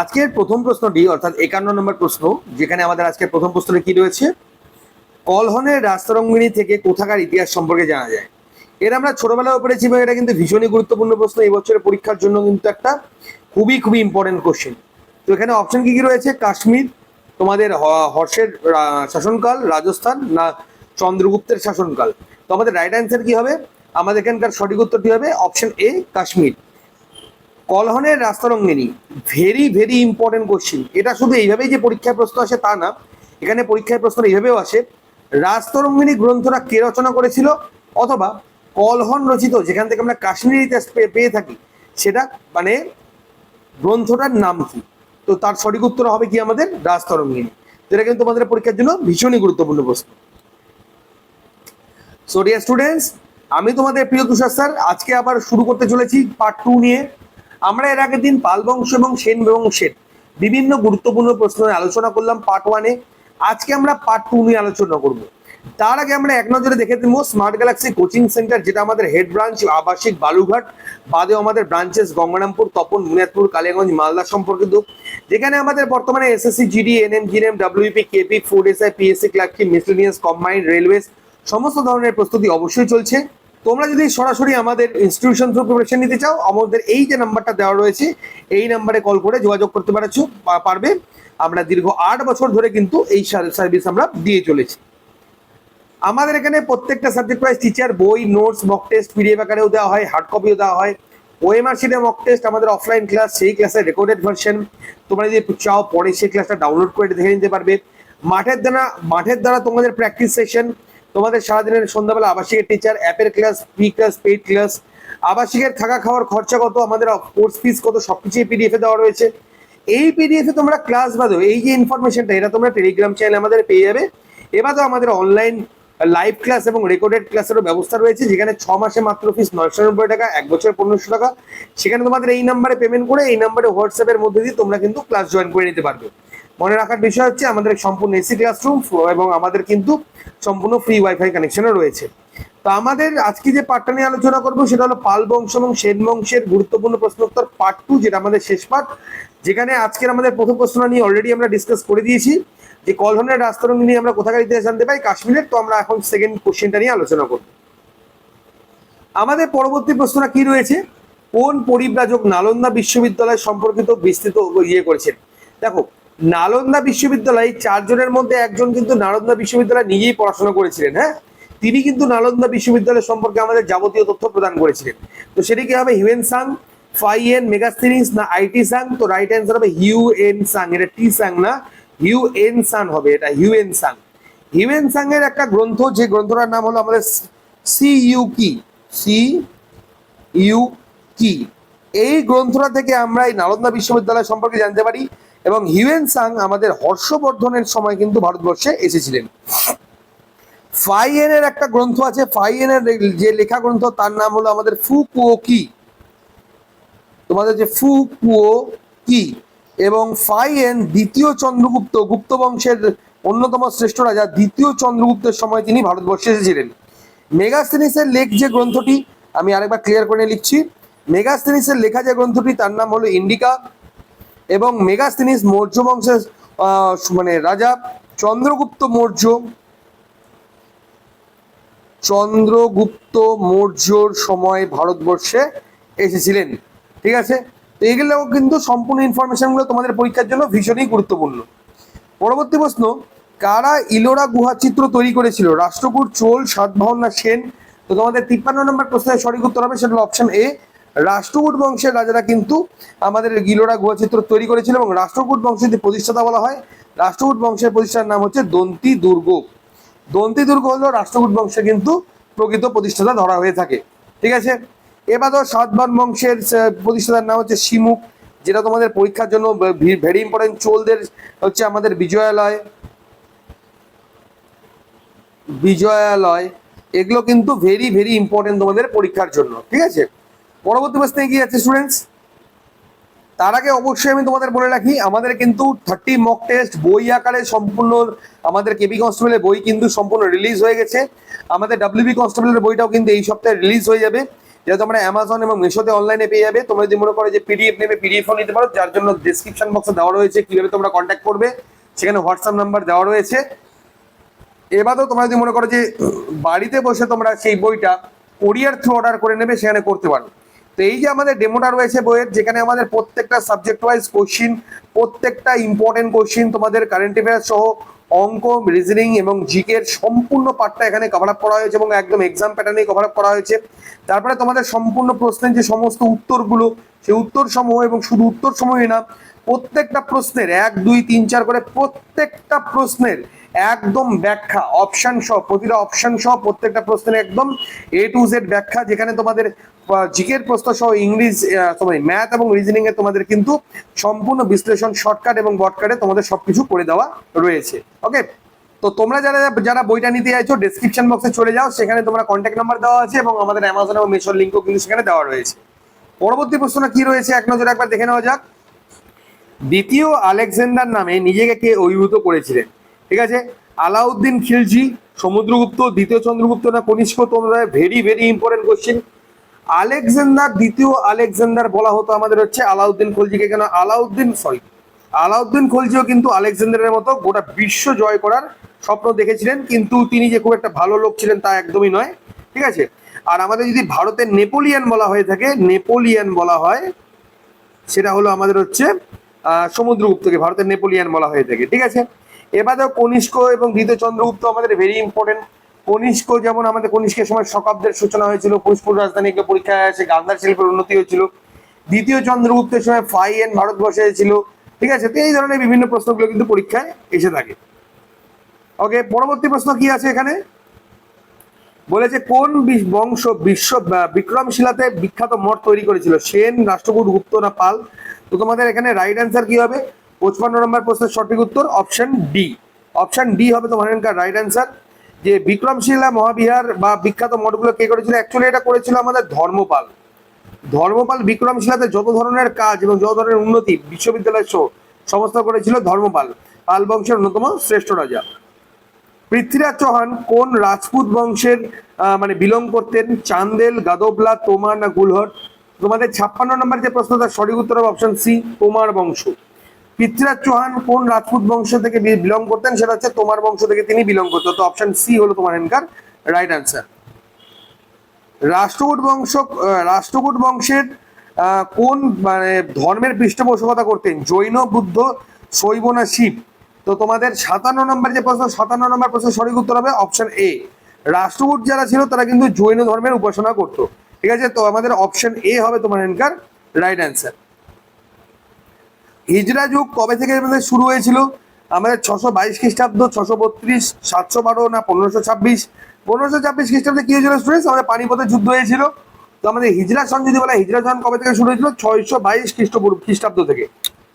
আজকের প্রথম প্রশ্নটি, অর্থাৎ একান্ন নম্বর প্রশ্ন, যেখানে আমাদের আজকের প্রথম প্রশ্নে কি রয়েছে? কলহনের রাস্তারঙ্গিনী থেকে কোথাকার ইতিহাস সম্পর্কে জানা যায়? এর আমরা ছোটবেলায় পড়েছি এবং এটা কিন্তু ভীষণই গুরুত্বপূর্ণ প্রশ্ন। এই বছরের পরীক্ষার জন্য কিন্তু একটা খুবই খুবই ইম্পর্টেন্ট কোশ্চেন তো এখানে অপশন কি কি রয়েছে? কাশ্মীর, তোমাদের হর্ষের শাসনকাল, রাজস্থান, না চন্দ্রগুপ্তের শাসনকাল? তো আমাদের রাইট অ্যান্সার কি হবে? আমাদের এখানকার সঠিক উত্তরটি হবে অপশন এ কাশ্মীর। কলহনের রাস্তারঙ্গিনী ভেরি ভেরি ইম্পর্টেন্ট কোশ্চিন এটা শুধু এইভাবেই যে পরীক্ষায় প্রশ্ন আসে তা না, এখানে পরীক্ষায় প্রশ্ন এইভাবেও আসে রাস্তরঙ্গিনী গ্রন্থটা কে রচনা করেছিল? অথবা কলহন রচিত, যেখান থেকে আমরা কাশ্মীর ইতিহাস পেয়ে থাকি, সেটা মানে গ্রন্থটার নাম কি? তো তার সঠিক উত্তর হবে কি আমাদের? রাজতরঙ্গিনী যেটা কিন্তু আমাদের পরীক্ষার জন্য ভীষণই গুরুত্বপূর্ণ প্রশ্ন। সো ডিয়ার স্টুডেন্টস আমি তোমাদের প্রিয় তুষার স্যার, আজকে আবার শুরু করতে চলেছি পার্ট টু নিয়ে। আমরা এর আগের দিন পাল বংশ এবং সেন বংশের বিভিন্ন গুরুত্বপূর্ণ প্রশ্ন আলোচনা করলাম পার্ট ওয়ানে আজকে আমরা পার্ট টু নিয়ে আলোচনা করব। তার আগে আমরা এক নজরে দেখে দেবো স্মার্ট গ্যালাক্সি কোচিং সেন্টার যেটা আমাদের হেড ব্রাঞ্চ আবাসিক বালুঘাট বাদেও আমাদের ব্রাঞ্চেস গঙ্গারামপুর, তপন বুনিয়াদপুর কালিয়াগঞ্জ, মালদা সম্পর্কিত। যেখানে আমাদের বর্তমানে SSC GD NM GM WP KP food SI PSC ক্লার্কি miscellaneous combined railways সমস্ত ধরনের প্রস্তুতি অবশ্যই চলছে। তোমরা যদি সরাসরি আমাদের ইনস্টিটিউশন থ্রু প্রিপারেশন নিতে চাও, আমাদের এই যে নাম্বারটা দেওয়া রয়েছে, এই নাম্বারে কল করে যোগাযোগ করতে পারছ পারবে। আমরা দীর্ঘ আট বছর ধরে কিন্তু এই সার্ভিস আমরা দিয়ে চলেছি। আমাদের এখানে প্রত্যেকটা সাবজেক্ট ওয়াইজ টিচার বই নোটস মক টেস্ট পিডিএফ আকারেও দেওয়া হয় হার্ড কপিও দেওয়া হয়। ওএমআর শিটে মক টেস্ট আমাদের অফলাইন ক্লাস সেই ক্লাসের রেকর্ডেড ভার্সন তোমরা যদি চাও, পরে সেই ক্লাসটা ডাউনলোড করে দেখে নিতে পারবে। মাঠের দ্বারা মাঠের দ্বারা তোমাদের প্র্যাকটিস সেশন তোমাদের সারাদিনের সন্ধ্যাবেলা আবাসিকের টিচার অ্যাপের class free class paid class আবাসিকের থাকা খাওয়ার খরচা কত, আমাদের কোর্স ফিস কত, সবকিছুই পিডিএফ এ দেওয়া রয়েছে। এই পিডিএফ তোমরা ক্লাস বাদেও, এই যে ইনফরমেশনটা এটা তোমরা টেলিগ্রাম চ্যানেল আমাদের পেয়ে যাবে। এবারেও আমাদের অনলাইন লাইভ ক্লাস এবং রেকর্ডেড ক্লাসেরও ব্যবস্থা রয়েছে, যেখানে ছ মাসে মাত্র ফিস নয়শো নব্বই টাকা, এক বছর পনেরোশো টাকা। সেখানে তোমাদের এই নাম্বারে পেমেন্ট করে, এই নাম্বারে হোয়াটসঅ্যাপের মধ্যে দিয়ে তোমরা কিন্তু ক্লাস জয়েন করে নিতে পারবে। মনে রাখার বিষয় হচ্ছে আমাদের সম্পূর্ণ এসি ক্লাসরুম এবং আমাদের কিন্তু সম্পূর্ণ ফ্রি ওয়াইফাই কানেকশনও রয়েছে। তো আমাদের আজকে যে পার্টটা নিয়ে আলোচনা করব সেটা হলো পাল বংশ এবং সেন বংশের গুরুত্বপূর্ণ প্রশ্নোত্তর পার্ট টু যেটা আমাদের শেষ পার্ট যেখানে আজকের আমাদের প্রথম প্রশ্ন নিয়ে অলরেডি আমরা ডিসকাস করে দিয়েছি যে কলহনের রাস্তরঙ্গি নিয়ে আমরা কোথাকার ইতিহাস জানতে পাই কাশ্মীরের। তো আমরা এখন সেকেন্ড কোশ্চেনটা নিয়ে আলোচনা করব। আমাদের পরবর্তী প্রশ্নটা কি রয়েছে? কোন পরিব্রাজক নালন্দা বিশ্ববিদ্যালয় সম্পর্কিত বিস্তৃত ইয়ে করেছেন দেখো নালন্দা বিশ্ববিদ্যালয় চারজনের মধ্যে একজন কিন্তু নালন্দা বিশ্ববিদ্যালয় নিজেই পড়াশোনা করেছিলেন হ্যাঁ? তিনি কিন্তু নালন্দা বিশ্ববিদ্যালয় সম্পর্কে আমাদের যাবতীয় তথ্য প্রদান করেছিলেন। তো সেটি কি হবে? হিউয়েন সাং ফাইয়েন মেগাস্তিনিস না আইটি সাং? তো রাইট অ্যান্সার হবে হিউ এন সাং। এটা টি সাং না হিউ এন সাং হবে এটা, হিউয়েন সাং। হিউয়েন সাং এর একটা গ্রন্থ, যে গ্রন্থটার নাম হলো আমাদের Si Yu Ki, Si Yu Ki. এই গ্রন্থটা থেকে আমরা এই নালন্দা বিশ্ববিদ্যালয় সম্পর্কে জানতে পারি। এবং হিউয়েন সাং আমাদের হর্ষবর্ধনের সময় কিন্তু ভারতবর্ষে এসেছিলেন। ফাইয়েনের একটা গ্রন্থ আছে, ফাইয়েনের যে লেখা গ্রন্থ তার নাম হলো আমাদের ফু কুও কি। তোমাদের যে ফু কুও কি। এবং ফাইয়েন দ্বিতীয় চন্দ্রগুপ্ত গুপ্ত বংশের অন্যতম শ্রেষ্ঠ রাজা, দ্বিতীয় চন্দ্রগুপ্তের সময় তিনি ভারতবর্ষে এসেছিলেন। মেগাস্তেনিসের লেখ যে গ্রন্থটি, আমি আরেকবার ক্লিয়ার করে লিখছি মেগাস্তেনিসের লেখা যে গ্রন্থটি, তার নাম হলো ইন্ডিকা। এবং মেগাস্তেনিস মৌর্য বংশের মানে রাজা চন্দ্রগুপ্ত মৌর্য। চন্দ্রগুপ্ত মৌর্যর সময় ভারতবর্ষে এসেছিলেন, ঠিক আছে? তো এগুলো কিন্তু সম্পূর্ণ ইনফরমেশনগুলো তোমাদের পরীক্ষার জন্য ভীষণই গুরুত্বপূর্ণ। পরবর্তী প্রশ্ন, কারা ইলোরা গুহা চিত্র তৈরি করেছিল? রাষ্ট্রকূট, চোল সাতবাহন না সেন? তো তোমাদের তিপ্পান্ন নম্বর প্রশ্নের সঠিক উত্তর হবে, সেটা অপশন এ রাষ্ট্রকূট বংশের রাজারা কিন্তু আমাদের গিলোরা গুহা চিত্র তৈরি করেছিল এবং রাষ্ট্রকূট বংশের যে প্রতিষ্ঠাতা বলা হয়। রাষ্ট্রকূট বংশের প্রতিষ্ঠার নাম হচ্ছে দন্তি দুর্গ। দন্তি দুর্গ হলো রাষ্ট্রকূট বংশে কিন্তু প্রকৃত প্রতিষ্ঠাতা ধরা হয়ে থাকে। ঠিক আছে? এবারও সাতবান বংশের প্রতিষ্ঠাতার নাম হচ্ছে শিমুখ যেটা তোমাদের পরীক্ষার জন্য ভেরি ইম্পর্টেন্ট চোলদের হচ্ছে আমাদের বিজয়ালয়। বিজয়ালয়, এগুলো কিন্তু ভেরি ভেরি ইম্পর্টেন্ট তোমাদের পরীক্ষার জন্য। ঠিক আছে? পরবর্তী প্রশ্নে এগিয়ে যাচ্ছে স্টুডেন্টস তার আগে অবশ্যই আমি তোমাদের বলে রাখি, আমাদের কিন্তু থার্টি মক টেস্ট বই আকারে সম্পূর্ণ, আমাদের কেবি কনস্টেবলের বই কিন্তু সম্পূর্ণ রিলিজ হয়ে গেছে। আমাদের ডাব্লিউবি কনস্টেবলের বইটাও কিন্তু এই সপ্তাহে রিলিজ হয়ে যাবে। যেটা তোমরা অ্যামাজন এবং মিশোতে অনলাইনে পেয়ে যাবে, তোমরা যদি মনে করো যে পিডিএফ নেবে পিডিএফও নিতে পারো, যার জন্য ডিসক্রিপশন বক্সে দেওয়া রয়েছে কীভাবে তোমরা কন্ট্যাক্ট করবে। সেখানে হোয়াটসঅ্যাপ নাম্বার দেওয়া রয়েছে। এবারেও তোমরা যদি মনে করো যে বাড়িতে বসে তোমরা সেই বইটা কোরিয়ার থ্রু অর্ডার করে নেবে, সেখানে করতে পারো। তো এই যে আমাদের ডেমোটা রয়েছে বইয়ের, যেখানে আমাদের প্রত্যেকটা সাবজেক্ট ওয়াইজ কোশ্চিন প্রত্যেকটা ইম্পর্টেন্ট কোশ্চিন তোমাদের কারেন্ট অ্যাফেয়ার্স সহ অঙ্ক রিজনিং এবং জিকের সম্পূর্ণ পার্টটা এখানে কভার আপ করা হয়েছে এবং একদম এক্সাম প্যাটার্নে কভার আপ করা হয়েছে। তারপরে তোমাদের সম্পূর্ণ প্রশ্নের যে সমস্ত উত্তরগুলো, সেই উত্তর সমূহ এবং শুধু উত্তর সমূহই না, প্রত্যেকটা প্রশ্নের এক, দুই, তিন, চার করে প্রত্যেকটা প্রশ্নের একদম ব্যাখ্যা অপশন সহ, প্রতিটা অপশন সহ প্রত্যেকটা প্রশ্নের একদম এ টু জেড ব্যাখ্যা যেখানে তোমাদের জিকের প্রশ্ন সহ ইংলিশ সরি ম্যাথ এবং রিজনিং এ তোমাদের কিন্তু সম্পূর্ণ বিশ্লেষণ শর্টকাট এবং বটকাটে তোমাদের সবকিছু করে দেওয়া রয়েছে। ওকে তো তোমরা যারা যারা বইটা নিতে চাইছো ডেসক্রিপশন বক্সে চলে যাও, সেখানে তোমরা কন্ট্যাক্ট নাম্বার দেওয়া আছে এবং আমাদের অ্যামাজন এবং মেশোর লিঙ্কও কিন্তু সেখানে দেওয়া রয়েছে। পরবর্তী প্রশ্ন কি রয়েছে? এক নজরে একবার দেখে নেওয়া যাক। দ্বিতীয় আলেকজান্ডার নামে নিজেকে কে অভিভূত করেছিলেন? ঠিক আছে? আলাউদ্দিন খিলজি, সমুদ্রগুপ্ত, দ্বিতীয় চন্দ্রগুপ্ত না কনিষ্ক তোমরা? Very very important question Alexander, দ্বিতীয় আলেকজান্ডার বলা হতো আমাদের হচ্ছে আলাউদ্দিন খলজিকে। কেন আলাউদ্দিন সরি আলাউদ্দিন খলজিও কিন্তু আলেকজান্ডারের মতো গোটা বিশ্ব জয় করার স্বপ্ন দেখেছিলেন, কিন্তু তিনি যে খুব একটা ভালো লোক ছিলেন তা একদমই নয়। ঠিক আছে? আর আমাদের যদি ভারতের নেপোলিয়ান বলা হয়ে থাকে, নেপোলিয়ান বলা হয়, সেটা হলো আমাদের হচ্ছে সমুদ্রগুপ্তকে, ভারতের নেপোলিয়ান বলা হয়ে থাকে। ঠিক আছে? এবারেও কনিষ্ক এবং দ্বিতীয় চন্দ্রগুপ্ত আমাদের ভেরি ইম্পর্টেন্ট কনিষ্ক যেমন আমাদের কনিষ্কের সময় শকাব্দের সূচনা হয়েছিল পুষ্পুর রাজধানীকে পরীক্ষায় আসে গান্ধার শিল্পের উন্নতি হয়েছিল। দ্বিতীয় চন্দ্রগুপ্তের সময় ফাই এন ভারতবর্ষে ছিল। ঠিক আছে, তো এই ধরনের বিভিন্ন প্রশ্নগুলো কিন্তু পরীক্ষায় এসে থাকে। ওকে, পরবর্তী প্রশ্ন কি আছে এখানে? বলেছে কোন বংশ বিশ্ব বিক্রমশিলাতে বিখ্যাত মঠ তৈরি করেছিল? সেন, রাষ্ট্রকূট, গুপ্ত না পাল? তো তোমাদের এখানে রাইট অ্যান্সার কি হবে? পঁচপান্ন নম্বর প্রশ্নের সঠিক উত্তর অপশন ডি অপশন ডি হবে তোমার এখানকার রাইট অ্যান্সার যে বিক্রমশিলা মহাবিহার বা বিখ্যাত মঠগুলো কে করেছিল? অ্যাকচুয়ালি এটা করেছিল আমাদের ধর্মপাল। ধর্মপাল বিক্রমশিলাতে যত ধরনের কাজ এবং যত ধরনের উন্নতি বিশ্ববিদ্যালয় সহ সমস্ত করেছিল ধর্মপাল। পাল বংশের অন্যতম শ্রেষ্ঠ রাজা। পৃথ্বীরাজ চৌহান কোন রাজপুত বংশের মানে বিলং করতেন? চান্দেল, গাদবলা তোমার না গুলহট তোমাদের ছাপ্পান্ন নম্বর যে প্রশ্ন, তার সঠিক উত্তর হবে অপশন সি তোমার বংশ। পৃথ্বীরাজ চৌহান কোন রাজপুত বংশ থেকে বিলং করতেন? সেটা হচ্ছে তোমার বংশ থেকে তিনি বিলং করতেন। তো অপশন সি হলো তোমার এখানকার রাইট অ্যান্সার রাষ্ট্রকূট বংশ রাষ্ট্রকূট বংশের কোন মানে ধর্মের পৃষ্ঠপোষকতা করতেন? জৈন, বুদ্ধ, শৈব না শিব? তো তোমাদের সাতান্ন নম্বর যে প্রশ্ন, সাতান্ন নম্বর প্রশ্ন সঠিক উত্তর হবে অপশন এ রাষ্ট্রকূট যারা ছিল, তারা কিন্তু জৈন ধর্মের উপাসনা করতো। ঠিক আছে? তো আমাদের অপশন এ হবে তোমার এখানকার রাইট অ্যান্সার হিজরা যুগ কবে থেকে শুরু হয়েছিল? আমাদের ছশো বাইশ খ্রিস্টাব্দ, ছশো বত্রিশ, সাতশো বারো না পনেরোশো ছাব্বিশ? পনেরোশো ছাব্বিশ খ্রিস্টাব্দে কি হয়েছিল স্টুডেন্টস আমাদের পানিপথে যুদ্ধ হয়েছিল। তো আমাদের হিজরা সন যদি বলা হিজরা সন কবে থেকে শুরু হয়েছিল? ছয়শো বাইশ খ্রিস্টপূর্ব খ্রিস্টাব্দ থেকে।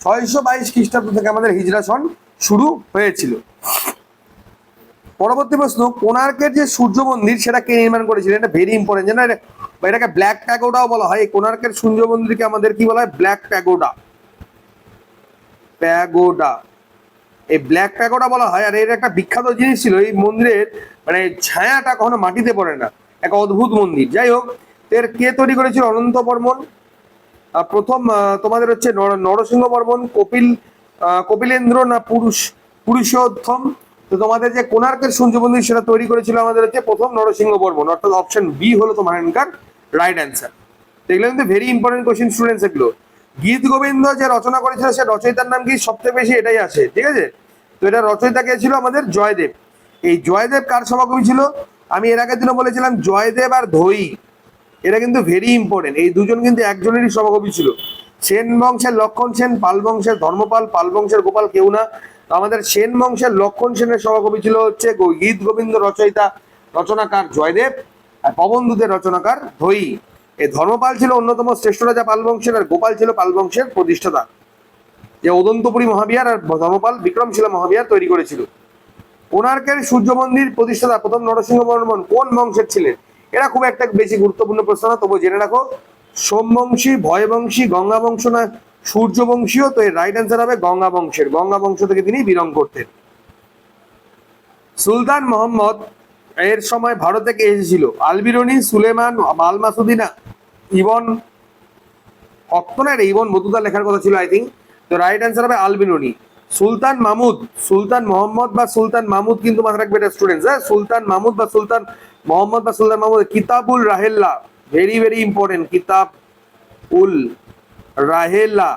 ছয়শো বাইশ খ্রিস্টাব্দ থেকে আমাদের হিজরা সন শুরু হয়েছিল। পরবর্তী প্রশ্ন, কোণার্কের যে সূর্য মন্দির, সেটা কে নির্মাণ করেছিলেন এটা ভেরি ইম্পর্টেন্ট জানো এটাকে ব্ল্যাক প্যাগোডাও বলা হয়। কোণার্কের সূর্য মন্দিরকে আমাদের কি বলা হয়? Black pagoda pagoda. এই ব্ল্যাক প্যাগোডা বলা হয়, আর এর একটা বিখ্যাত জিনিস ছিল, এই মন্দিরের মানে ছায়াটা কখনো মাটিতে পড়ে না। এক অদ্ভুত মন্দির। যাই হোক এর কে তৈরি করেছিল? অনন্ত বর্মন। প্রথম তোমাদের হচ্ছে নর- নরসিংহ বর্মন, কপিল কপিলেন্দ্র না পুরুষ, পুরুষোত্তম। তো তোমাদের যে কোণার্কের সূর্য মন্দির সেটা তৈরি করেছিল আমাদের হচ্ছে প্রথম নরসিংহ বর্মন। অর্থাৎ অপশন বি হলো তোমার এখানকার রাইট অ্যান্সার এগুলো কিন্তু ভেরি ইম্পর্টেন্ট কোশ্চেন স্টুডেন্টস এগুলো। গীত গোবিন্দ যে রচনা করেছিল সে রচয়িতার নাম কি সবচেয়ে বেশি এটাই আছে, ঠিক আছে? তো এটা রচয়িতা কে ছিল আমাদের জয়দেব। এই জয়দেব কার সভাকবি ছিল? আমি এর আগের দিনও বলেছিলাম, জয়দেব আর ধৈ এটা কিন্তু ভেরি ইম্পর্টেন্ট এই দুজন কিন্তু একজনেরই সভাকবি ছিল। সেন বংশের লক্ষণ সেন, পাল বংশের ধর্মপাল, পাল বংশের গোপাল কেউ না। আমাদের সেন বংশের লক্ষণ সেনের সভাকবি ছিল হচ্ছে গীত গোবিন্দ রচয়িতা, রচনাকার জয়দেব আর পবনদূতের রচনাকার ধৈ এই ধর্মপাল ছিল অন্যতম শ্রেষ্ঠ রাজা পাল বংশের আর গোপাল ছিল পাল বংশের প্রতিষ্ঠাতা। যে অদন্তপুরী মহাবিহার আর ধর্মপাল বিক্রমশিলা মহাবিহার তৈরি করেছিল। কোণার্কের সূর্য মন্দির প্রতিষ্ঠাতা প্রথম নরসিংহ বর্মন কোন বংশের ছিলেন? এরা খুব একটা বেশি গুরুত্বপূর্ণ প্রশ্ন না তবু জেনে রাখো। সোমবংশী, ভয়বংশী গঙ্গা বংশ না সূর্যবংশীয় তো এর রাইট অ্যান্সার হবে গঙ্গা বংশের গঙ্গা বংশ থেকে তিনি বিলং করতেন। সুলতান মোহাম্মদ এর সময় ভারত থেকে এসেছিল? আলবিরনি, সুলেমান আল মাসুদি না ইবন হক্ত না ইবন বতুতা লেখার কথা ছিল আই থিঙ্ক তো রাইট অ্যান্সার হবে আলবিনুনি। সুলতান মাহমুদ সুলতান মোহাম্মদ বা সুলতান মাহমুদ কিন্তু মাথায় রাখবে এটা স্টুডেন্টস হ্যাঁ? সুলতান মাহমুদ বা সুলতান মোহাম্মদ বা সুলতান মাহমুদ কিতাবুল রাহেল্লা ভেরি ভেরি ইম্পর্টেন্ট কিতাব উল রাহেল্লা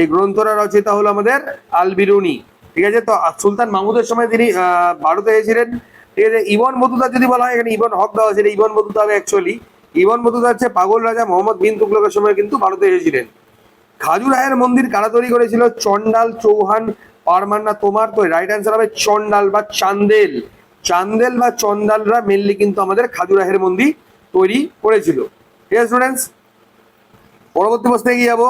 এই গ্রন্থটা রচিতা হলো আমাদের আলবিরুনি ঠিক আছে? তো সুলতান মাহমুদের সময় তিনি ভারতে এসেছিলেন। ঠিক আছে? ইবন বতুতা যদি বলা হয়, এখানে ইবন হক দেওয়া এটা ইবন বতুতা হবে অ্যাকচুয়ালি ইবন বতুতা পাগল রাজা মোহাম্মদ বিন তুগলকের সময় কিন্তু ভারতে এসেছিলেন। খাজুরাহের মন্দির কারা তৈরি করেছিল? চন্ডাল চৌহান, পারমান্না তোমার তো রাইট অ্যান্সার হবে চন্ডাল বা চান্দেল। চান্দেল বা চন্ডালরা মেনলি কিন্তু আমাদের খাজুরাহের মন্দির তৈরি করেছিল। ঠিক স্টুডেন্টস পরবর্তী প্রশ্নে এগিয়ে যাব।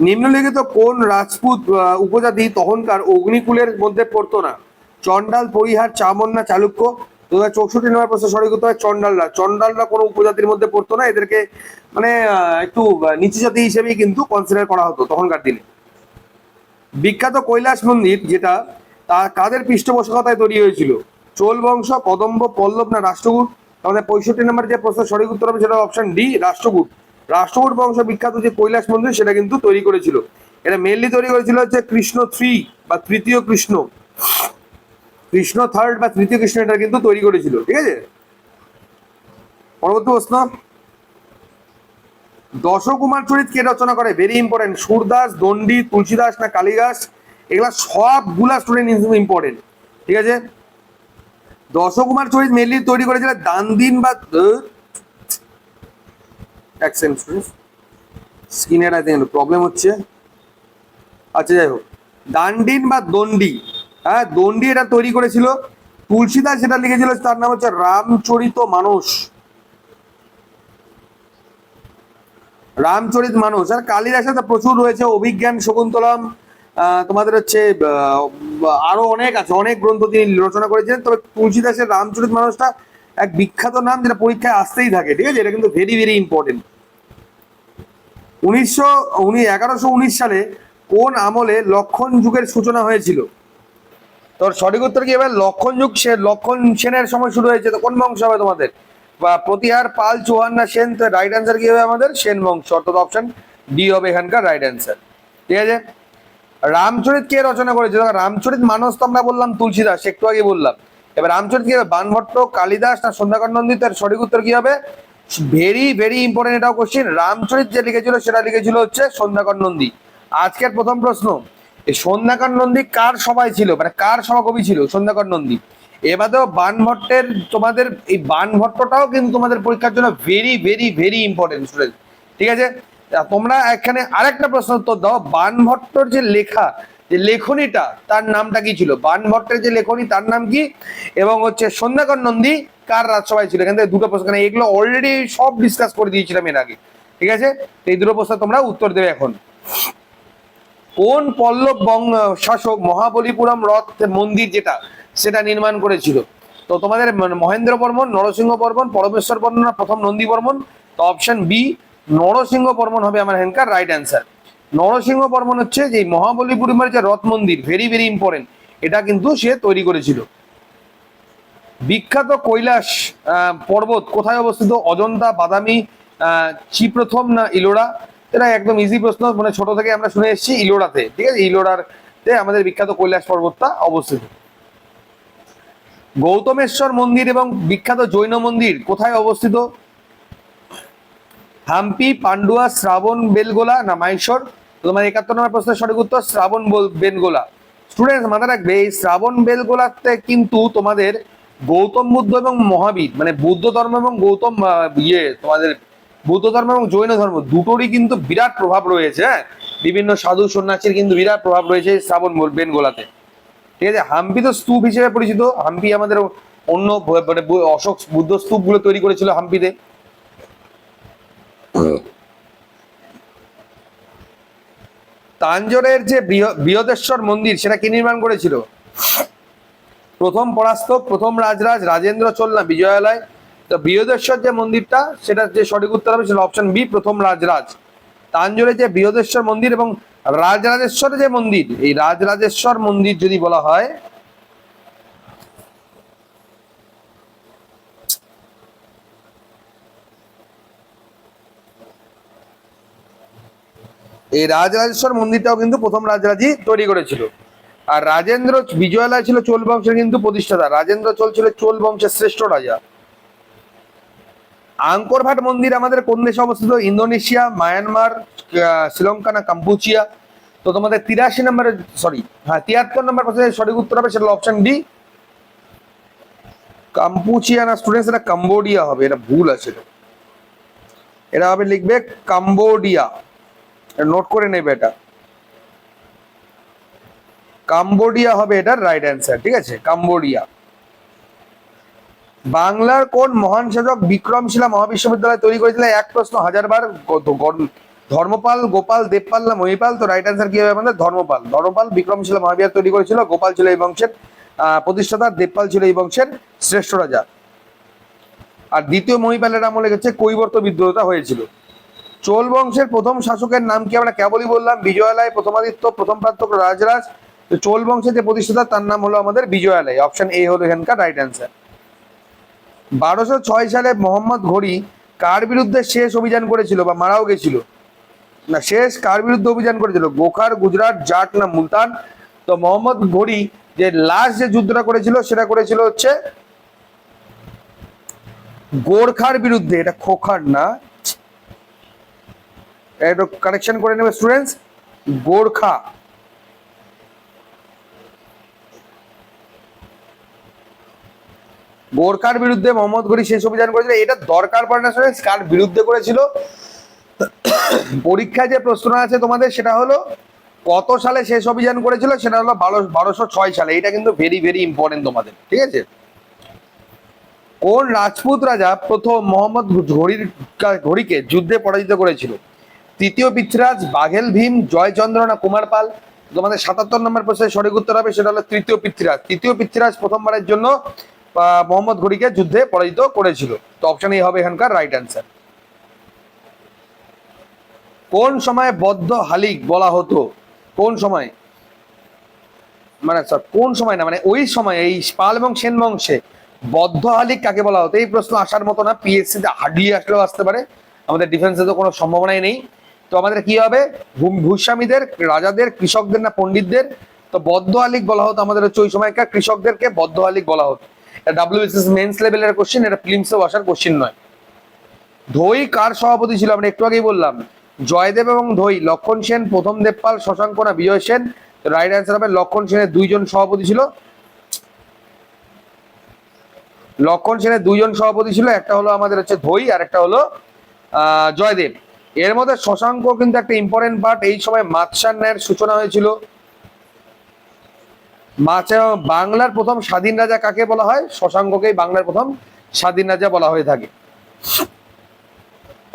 নিম্নলিখিত কোন রাজপুত উপজাতি তখনকার অগ্নিকুলের মধ্যে পড়তো না? চন্ডাল পরিহার, চামন্না, চালুক্য। দু হাজার চৌষট্টি নম্বর প্রশ্ন সঠিক উত্তর চন্ডালরা চন্ডালরা কোনো উপজাতির মধ্যে পড়তো না, এদেরকে মানে একটু নিচু জাতি হিসেবেই কিন্তু কনসিডার করা হতো তখনকার দিনে। বিখ্যাত কৈলাস মন্দির যেটা, তা কাদের পৃষ্ঠপোষকতায় তৈরি হয়েছিল? চোল বংশ, কদম্ব, পল্লব না রাষ্ট্রকূট? আমাদের পঁয়ষট্টি নম্বর যে প্রশ্ন সঠিক উত্তর হবে সেটা অপশন ডি রাষ্ট্রকূট। রাষ্ট্রকূট বংশ বিখ্যাত যে কৈলাস মন্দির, সেটা কিন্তু তৈরি করেছিল। এটা মেনলি তৈরি করেছিল হচ্ছে কৃষ্ণ থ্রি বা তৃতীয় কৃষ্ণ। কৃষ্ণ থার্ড বা তৃতীয় কৃষ্ণ এটা কিন্তু তৈরি করেছিল, ঠিক আছে? পরবর্তী প্রশ্ন। দশকুমার চরিত কে রচনা করে? ভেরি ইম্পর্টেন্ট সুরদাস, দণ্ডী, তুলসীদাস না কালিদাস? এগুলা সবগুলা স্টুডেন্ট ইম্পর্টেন্ট ঠিক আছে? দশকুমার চরিত মেনলি তৈরি করেছিল দানদিন বা স্ক্রিনের আই প্রবলেম হচ্ছে। আচ্ছা যাই হোক। দান্ডিন বা দণ্ডি? হ্যাঁ দণ্ডি এটা তৈরি করেছিল। তুলসীদাস যেটা লিখেছিল, তার নাম হচ্ছে রামচরিত মানুষ। রামচরিত মানুষ। আর কালিদাসের তো প্রচুর রয়েছে অভিজ্ঞান, শকুন্তলম তোমাদের হচ্ছে আরও অনেক আছে, অনেক গ্রন্থ তিনি রচনা করেছিলেন। তবে তুলসীদাসের রামচরিত মানুষটা এক বিখ্যাত নাম যেটা পরীক্ষায় আসতেই থাকে, ঠিক আছে? এটা কিন্তু ভেরি ভেরি ইম্পর্টেন্ট উনিশশো, উনি এগারোশো উনিশ সালে কোন আমলে লক্ষণ যুগের সূচনা হয়েছিল? তোর সঠিক উত্তর কি হবে লক্ষণ যুগ সে লক্ষণ সেনের সময় শুরু হয়েছে তো কোন বংশ হবে তোমাদের? বা প্রতিহার পাল চৌহান না সেন তো রাইট অ্যান্সার কি হবে আমাদের? সেন বংশ অর্থাৎ অপশন ডি হবে এখানকার রাইট অ্যান্সার ঠিক আছে? রামচরিত কে রচনা করেছে? দেখো, রামচরিত মানস তো আমরা বললাম তুলসীদাস একটু আগে বললাম। এবার রামচরিত কি হবে? বানভট্ট কালিদাস না সন্ধ্যাকর নন্দী তার সঠিক উত্তর কি হবে? ভেরি ভেরি ইম্পর্টেন্ট এটাও কোশ্চিন রামচরিত যে লিখেছিল সেটা লিখেছিল হচ্ছে সন্ধ্যাকর নন্দী আজকের প্রথম প্রশ্ন এই সন্ধ্যাকর নন্দী কার সভায় ছিল? মানে কার সভাকবি ছিল? সন্ধ্যাকর নন্দী। এবারেও বানভট্টের তোমাদের, এই বানভট্টটাও কিন্তু তোমাদের পরীক্ষার জন্য very very very important student ঠিক আছে? তোমরা এখানে আরেকটা প্রশ্ন উত্তর দাও। বানভট্টর যে লেখা, যে লেখনীটা, তার নামটা কি ছিল? বানভট্টের যে লেখনী, তার নাম কি? এবং হচ্ছে সন্ধ্যাকর নন্দী কার রাজসভায় ছিল? এখান থেকে দুটো প্রশ্ন এগুলো অলরেডি সব ডিসকাস করে দিয়েছিলাম এর আগে। ঠিক আছে? এই দুটো প্রশ্ন তোমরা উত্তর দেবে এখন। কোন পল্লব বঙ্গ শাসক মহাবলীপুরম রথ মন্দির যেটা সেটা নির্মাণ করেছিল? তো তোমাদের মহেন্দ্র বর্মন নরসিংহ বর্মন পরমেশ্বর বর্মন প্রথম নন্দী বর্মন। তো অপশন বি নরসিংহ বর্মন হবে আমার হ্যানকার রাইট অ্যান্সার নরসিংহ বর্মন হচ্ছে যে মহাবলীপুরমের যে রথ মন্দির ভেরি ভেরি ইম্পর্টেন্ট এটা কিন্তু সে তৈরি করেছিল। বিখ্যাত কৈলাস পর্বত কোথায় অবস্থিত? অজন্তা বাদামি আহ, চিপ্রথম না ইলোরা? এটা একদম ইজি প্রশ্ন। মানে ছোট থেকে আমরা শুনে এসেছি ইলোড়াতে। ঠিক আছে? ইলোরার তে আমাদের বিখ্যাত কৈলাস পর্বতটা অবস্থিত। গৌতমেশ্বর মন্দির এবং বিখ্যাত জৈন মন্দির কোথায় অবস্থিত? হাম্পি, পান্ডুয়া, শ্রাবণ, বেলগোলা, না মাইশোর তোমার একাত্তর নম্বর প্রশ্নের সঠিক উত্তর, শ্রাবণ বেলগোলা। স্টুডেন্টস মাথায় রাখবে, এই শ্রাবণ, বেলগোলাতে কিন্তু তোমাদের গৌতম বুদ্ধ এবং মহাবীর মানে বুদ্ধ ধর্ম এবং গৌতম ইয়ে তোমাদের বৌদ্ধ ধর্ম এবং জৈন ধর্ম দুটোরই কিন্তু বিরাট প্রভাব রয়েছে হ্যাঁ? বিভিন্ন সাধু সন্ন্যাসীর কিন্তু বিরাট প্রভাব রয়েছে শ্রাবণ বেলগোলাতে ঠিক আছে? হাম্পি তো স্তূপ হিসেবে পরিচিত। হাম্পি আমাদের অন্য মানে অশোক বুদ্ধ স্তূপগুলো তৈরি করেছিল হাম্পিতে। তাঞ্জোরের যে বৃহ- বৃহদেশ্বর মন্দির, সেটা কে নির্মাণ করেছিল? প্রথম পরাস্ত প্রথম রাজরাজ, রাজেন্দ্র চোল না বিজয়ালয়। তো বৃহদেশ্বর যে মন্দিরটা, সেটা যে সঠিক উত্তর হবে সেটা অপশন বি প্রথম রাজরাজ। তাঞ্জোরে যে বৃহদেশ্বর মন্দির এবং রাজরাজেশ্বর যে মন্দির, এই রাজরাজেশ্বর মন্দির যদি বলা হয়, এই রাজরাজেশ্বর মন্দিরটাও কিন্তু প্রথম রাজরাজি তৈরি করেছিল। আর রাজেন্দ্র বিজয়ালয় ছিল চোল বংশের কিন্তু প্রতিষ্ঠাতা। রাজেন্দ্র চোল ছিল চোল বংশের শ্রেষ্ঠ রাজা। আঙ্করভাট মন্দির আমাদের কোন দেশে অবস্থিত? ইন্দোনেশিয়া, মায়ানমার শ্রীলঙ্কা না কাম্পুচিয়া তো তোমাদের তিরাশি নম্বরে সরি হ্যাঁ তিয়াত্তর নম্বর সঠিক উত্তর হবে সেটা অপশন ডি কাম্পুচিয়া না স্টুডেন্টস এটা কাম্বোডিয়া হবে, এটা ভুল আছে এটা। এটা হবে লিখবে কাম্বোডিয়া। নোট করে নেবে এটা। কাম্বোডিয়া হবে এটার রাইট অ্যান্সার ঠিক আছে? কাম্বোডিয়া। বাংলার কোন মহান সাধক বিক্রমশিলা মহাবিশ্ববিদ্যালয় তৈরি করেছিল এক প্রশ্ন, হাজারবার ধর্মপাল, গোপাল দেবপাল না মহিপাল, তো রাইট অ্যান্সার কি হবে আমাদের? ধর্মপাল। ধর্মপাল বিক্রমশিলা মহাবিহার তৈরি করেছিল, গোপাল ছিল এই বংশের প্রতিষ্ঠাতা, দেবপাল ছিল এই বংশের শ্রেষ্ঠ রাজা। আর দ্বিতীয় মহিপালের আমলে গেছে, কৈবর্ত বিদ্রোহতা হয়েছিল। চোল বংশের প্রথম শাসকের নাম কি আমরা কেবলই বললাম? বিজয়ালয়, প্রথমাদিত্য, প্রথম প্রান্ত রাজরাজ। চোল বংশের যে প্রতিষ্ঠাতা, তার নাম হলো আমাদের বিজয়ালয়। অপশন এ হলো এখানকার রাইট অ্যান্সার বারোশো ছয় সালে মোহাম্মদ ঘড়ি কার বিরুদ্ধে শেষ অভিযান করেছিল বা মারাও গেছিল? না, শেষ কার বিরুদ্ধে অভিযান করেছিল? গোখার, গুজরাট, জাট না মুলতান? তো মোহাম্মদ ঘড়ি যে লাস্ট যে যুদ্ধটা করেছিল, সেটা করেছিল হচ্ছে গোর্খার বিরুদ্ধে। এটা খোখার না। একটু কারেকশন করে নেবে স্টুডেন্টস গোর্খা। গোর্খার বিরুদ্ধে মোহাম্মদ ঘড়ি শেষ অভিযান করেছিল। এটা দরকার স্টুডেন্টস কার বিরুদ্ধে করেছিল? পরীক্ষায় যে প্রশ্ন আছে তোমাদের, সেটা হলো কত সালে শেষ অভিযান করেছিল? সেটা হলো বারো, বারোশো ছয় সালে। এটা কিন্তু ভেরি ভেরি ইম্পর্টেন্ট তোমাদের, ঠিক আছে? কোন রাজপুত রাজা প্রথম মোহাম্মদ ঘড়ির, ঘড়িকে যুদ্ধে পরাজিত করেছিল? তৃতীয় পৃথ্বীরাজ, বাঘেল ভীম জয়চন্দ্র না কুমার পাল। তোমাদের সাতাত্তর নম্বর প্রশ্নের সঠিক উত্তর হবে, সেটা হলো তৃতীয় পৃথ্বীরাজ। তৃতীয় পৃথ্বীরাজ প্রথমবারের জন্য মোহাম্মদ ঘড়িকে যুদ্ধে পরাজিত করেছিল। তো অপশন এই হবে এখানকার রাইট অ্যান্সার কোন সময় বদ্ধ হালিক বলা হতো? কোন সময়? মানে স্যার কোন সময় না মানে ওই সময়, এই পাল এবং সেন বংশে বদ্ধ হালিক কাকে বলা হতো? এই প্রশ্ন আসার মতো না পিএসসি তে হার্ডলি আসলেও আসতে পারে। আমাদের ডিফেন্সে তো কোনো সম্ভাবনাই নেই। তো আমাদের কি হবে? ভূস্বামীদের, রাজাদের, কৃষকদের না পণ্ডিতদের? তো বদ্ধ আলিক বলা হতো আমাদের হচ্ছে ওই সময়কার কৃষকদেরকে বদ্ধ আলিক বলা হতো। ডাব্লিউএসএস মেন্স লেভেলের কোশ্চেন এটা ফিল্মসেও আসার কোশ্চেন নয়। ধই কার সভাপতি ছিল? আমরা একটু আগেই বললাম। জয়দেব এবং ধই, লক্ষণ সেন, প্রথম দেবপাল শশাঙ্ক না, বিজয় সেন? রাইট অ্যান্সার হবে লক্ষণ সেনের দুইজন সভাপতি ছিল। লক্ষণ সেনের দুইজন সভাপতি ছিল, একটা হলো আমাদের হচ্ছে ধই, আর একটা হলো জয়দেব। এর মধ্যে শশাঙ্ক কিন্তু একটা ইম্পর্টেন্ট পার্ট এই সময় মাতসার ন্যায়ের সূচনা হয়েছিল। বাংলার প্রথম স্বাধীন রাজা কাকে বলা হয়? শশাঙ্ককেই বাংলার প্রথম স্বাধীন রাজা বলা হয়ে থাকে।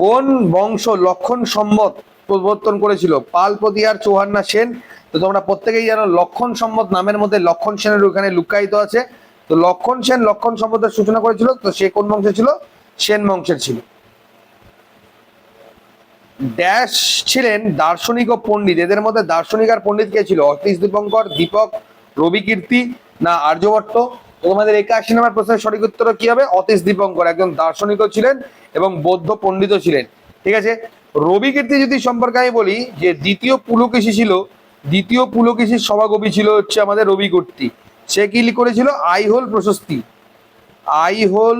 কোন বংশ লক্ষণ সম্মত প্রবর্তন করেছিল? পাল প্রতিহার চৌহান না সেন। তো তোমরা প্রত্যেকেই জানো লক্ষণ সম্মত নামের মধ্যে লক্ষণ সেনের ওখানে লুকায়িত আছে। তো লক্ষণ সেন লক্ষণ সম্মতের সূচনা করেছিল। তো সে কোন বংশে ছিল? সেন বংশের ছিল। ড্যাশ ছিলেন দার্শনিক ও পণ্ডিত। এদের মধ্যে দার্শনিক আর পণ্ডিত কে ছিল? অতীশ দীপঙ্কর, দীপক রবি কীর্তি, না আর্যভট্ট তোমাদের একাশি নম্বর প্রশ্নের সঠিক উত্তর কি হবে? অতীশ দীপঙ্কর, একজন দার্শনিকও ছিলেন এবং বৌদ্ধ পণ্ডিতও ছিলেন। ঠিক আছে? রবি কীর্তি যদি সম্পর্কে আমি বলি যে দ্বিতীয় পুলকেশী ছিল, দ্বিতীয় পুলকেশীর সভাকবি ছিল হচ্ছে আমাদের রবি কীর্তি। সে কি করেছিল? আইহোল প্রশস্তি। আইহোল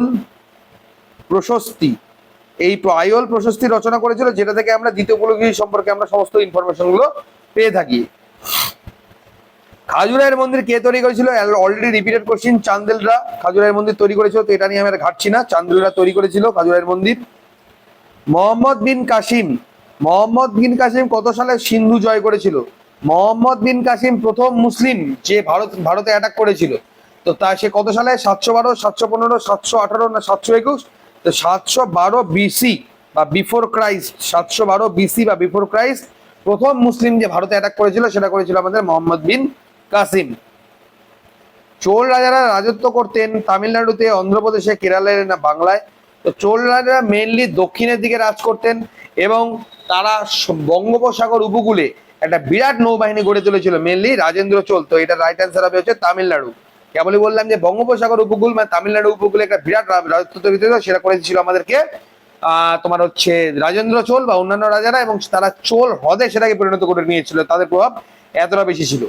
প্রশস্তি। এই আইহোল প্রশস্তি রচনা করেছিল, যেটা থেকে আমরা দ্বিতীয় পুলকেশী সম্পর্কে আমরা সমস্ত ইনফরমেশনগুলো পেয়ে থাকি। খাজুরায়ের মন্দির কে তৈরি করেছিল? অলরেডি রিপিটেড কোশ্চিন চান্দেলরা খাজুরায়ের মন্দির তৈরি করেছিল, তো এটা নিয়ে আমি আর ঘাটছি না। চান্দেলরা তৈরি করেছিল খাজুরায়ের মন্দির। মোহাম্মদ বিন কাসিম, মোহাম্মদ বিন কাসিম কত সালে সিন্ধু জয় করেছিল? মোহাম্মদ বিন কাসিম প্রথম মুসলিম যে ভারত, ভারতে অ্যাটাক করেছিল। তো তা সে কত সালে? সাতশো বারো, সাতশো পনেরো, সাতশো আঠারো না সাতশো একুশ? তো সাতশো বারো বিসি বা বিফোর ক্রাইস্ট সাতশো বারো বিসি বা বিফোর ক্রাইস্ট প্রথম মুসলিম যে ভারতে অ্যাটাক করেছিল, সেটা করেছিল আমাদের মোহাম্মদ বিন কাসিম। চোল রাজারা রাজত্ব করতেন তামিলনাড়ুতে, অন্ধ্রপ্রদেশে, কেরালায়, না বাংলায়। তো চোল রাজারা মেনলি দক্ষিণের দিকে রাজ করতেন এবং তারা বঙ্গোপসাগর উপকূলে একটা বিরাট নৌবাহিনী গড়ে তুলেছিল মেনলি রাজেন্দ্র চোল। তো এটা রাইট অ্যান্সার হবে হচ্ছে তামিলনাড়ু। কেবলই বললাম যে বঙ্গোপসাগর উপকূল মানে তামিলনাড়ু উপকূলে একটা বিরাট রাজত্ব তৈরি সেটা করেছিল আমাদেরকে তোমার হচ্ছে রাজেন্দ্র চোল বা অন্যান্য রাজারা এবং তারা চোল হ্রদে সেটাকে পরিণত করে নিয়েছিল। তাদের প্রভাব এতটা বেশি ছিল।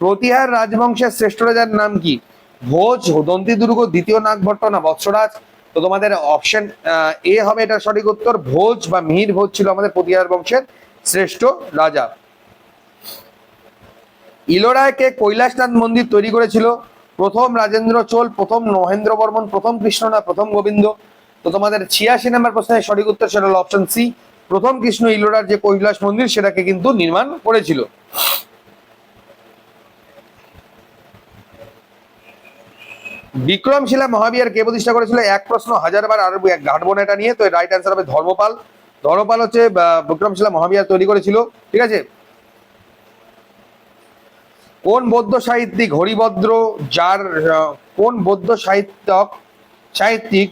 প্রতিহার রাজবংশের শ্রেষ্ঠ রাজার নাম কি? ভোজ দন্তি দুর্গ, দ্বিতীয় নাগভট্ট না বৎসরাজ। তো তোমাদের অপশন এ হবে এটা সঠিক উত্তর। ভোজ বা মিহির ভোজ ছিল আমাদের প্রতিহার বংশের শ্রেষ্ঠ রাজা। ইলোরায়কে কৈলাসনাথ মন্দির তৈরি করেছিল। প্রথম রাজেন্দ্র চোল, প্রথম মহেন্দ্র বর্মন প্রথম কৃষ্ণ না প্রথম গোবিন্দ। তো তোমাদের ছিয়াশি নম্বর প্রশ্নের সঠিক উত্তর সেটা হলো অপশন সি প্রথম কৃষ্ণ ইলোরার যে কৈলাস মন্দির, সেটাকে কিন্তু নির্মাণ করেছিল। বিক্রমশিলা মহাবিহার কে প্রতিষ্ঠা করেছিল? এক প্রশ্ন হাজার বার আর এক ঘাটবো না এটা নিয়ে। তো রাইট অ্যান্সার হবে ধর্মপাল। ধর্মপাল হচ্ছে বিক্রমশিলা মহাবিহার তৈরি করেছিল। ঠিক আছে? কোন বৌদ্ধ সাহিত্যিক, হরিভদ্র, যার কোন বৌদ্ধ সাহিত্যক, সাহিত্যিক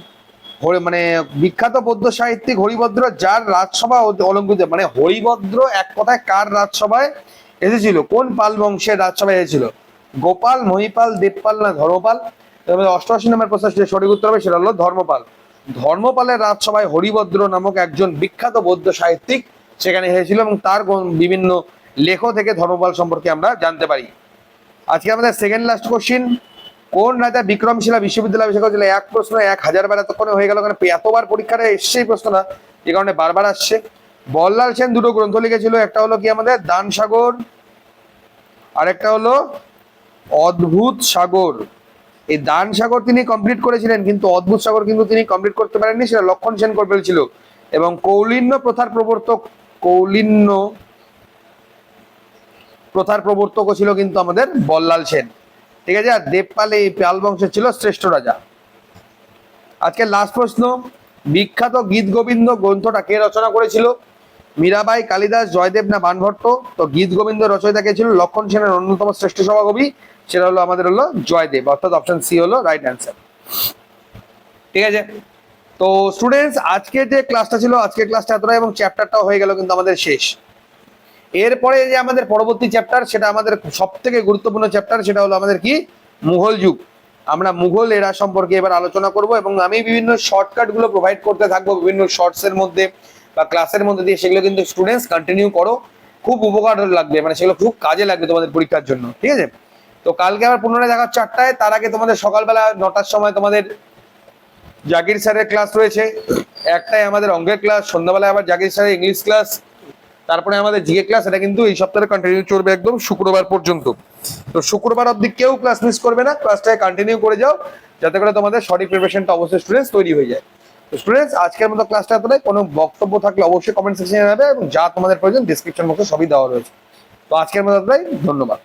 মানে বিখ্যাত বৌদ্ধ সাহিত্যিক হরিভদ্র, যার রাজসভা অলঙ্কৃত মানে হরিভদ্র এক কথায় কার রাজসভায় এসেছিল? কোন পাল বংশের রাজসভায় এসেছিল? গোপাল, মহিপাল, দেবপাল না ধর্মপাল? অষ্টআশি নম্বর প্রশ্ন সঠিক উত্তর হবে সেটা হলো ধর্মপাল। ধর্মপালের রাজসভায় হরিভদ্র নামক একজন বিখ্যাত বৌদ্ধ সাহিত্যিক সেখানে এসেছিল এবং তার বিভিন্ন লেখ থেকে ধর্মপাল সম্পর্কে আমরা জানতে পারি। আজকে আমাদের সেকেন্ড লাস্ট কোশ্চিন কোন রাজা বিক্রমশিলা বিশ্ববিদ্যালয় অভিষেক হয়েছিল এক প্রশ্ন, এক হাজার বার এতক্ষণে হয়ে গেল কারণ এতবার পরীক্ষাটা এসছে এই প্রশ্নটা, যে কারণে বারবার আসছে। বল্লাল সেন দুটো গ্রন্থ লিখেছিল, একটা হলো কি আমাদের? দান সাগর আর একটা হলো অদ্ভুত সাগর। এই দান সাগর তিনি কমপ্লিট করেছিলেন, কিন্তু অদ্ভুত সাগর কিন্তু তিনি কমপ্লিট করতে পারেননি, সেটা লক্ষণ সেন করে ফেলেছিল। এবং কৌলিন্য প্রথার প্রবর্তক, কৌলিন্য প্রথার প্রবর্তকও ছিল কিন্তু আমাদের বল্লাল সেন। ঠিক আছে, আর দেবপাল এই পাল বংশের ছিল শ্রেষ্ঠ রাজা। আজকে লাস্ট প্রশ্ন, বিখ্যাত গীত গোবিন্দ গ্রন্থটা কে রচনা করেছিল? মীরাবাই, কালিদাস, জয়দেব না বানভট্ট? তো গীত গোবিন্দ রচয়িতা কে ছিল? লক্ষণ সেনের অন্যতম শ্রেষ্ঠ সভাকবি সেটা হলো আমাদের হলো জয়দেব, অর্থাৎ অপশন সি হলো রাইট অ্যান্সার ঠিক আছে? তো স্টুডেন্টস আজকে যে ক্লাসটা ছিল, আজকের ক্লাসটা এতটাই এবং চ্যাপ্টারটাও হয়ে গেল কিন্তু আমাদের শেষ। এরপরে যে আমাদের পরবর্তী চ্যাপ্টার সেটা আমাদের সব থেকে গুরুত্বপূর্ণ চ্যাপ্টার সেটা হলো আমাদের কি? মুঘল যুগ। আমরা মুঘল এরা সম্পর্কে এবার আলোচনা করব এবং আমি বিভিন্ন শর্টকাটগুলো প্রোভাইড করতে থাকব বিভিন্ন শর্টস এর মধ্যে বা ক্লাসের মধ্যে দিয়ে, সেগুলো কিন্তু স্টুডেন্টস কন্টিনিউ করো। খুব উপকার লাগবে মানে সেগুলো খুব কাজে লাগবে তোমাদের পরীক্ষার জন্য। ঠিক আছে? তো কালকে আবার পুনরায় দেখা চারটায় তার আগে তোমাদের সকালবেলা নটার সময় তোমাদের জাকির স্যারের ক্লাস রয়েছে। একটাই আমাদের অঙ্কের ক্লাস সন্ধ্যাবেলায় আবার জাকির স্যারের ইংলিশ ক্লাস তারপরে আমাদের জিকে ক্লাস এটা কিন্তু এই সপ্তাহে কন্টিনিউ চলবে একদম শুক্রবার পর্যন্ত। তো শুক্রবার অবধি কেউ ক্লাস মিস করবে না ক্লাসটাকে কন্টিনিউ করে যাও, যাতে করে তোমাদের সঠিক প্রিপারেশনটা অবশ্যই স্টুডেন্টস তৈরি হয়ে যায়। তো স্টুডেন্টস আজকের মতো ক্লাসটা এতটাই কোনো বক্তব্য থাকলে অবশ্যই কমেন্ট সেকশনে জানাবে এবং যা তোমাদের প্রয়োজন ডিসক্রিপশন বক্সে সবই দেওয়া রয়েছে। তো আজকের মতো এতটাই, ধন্যবাদ।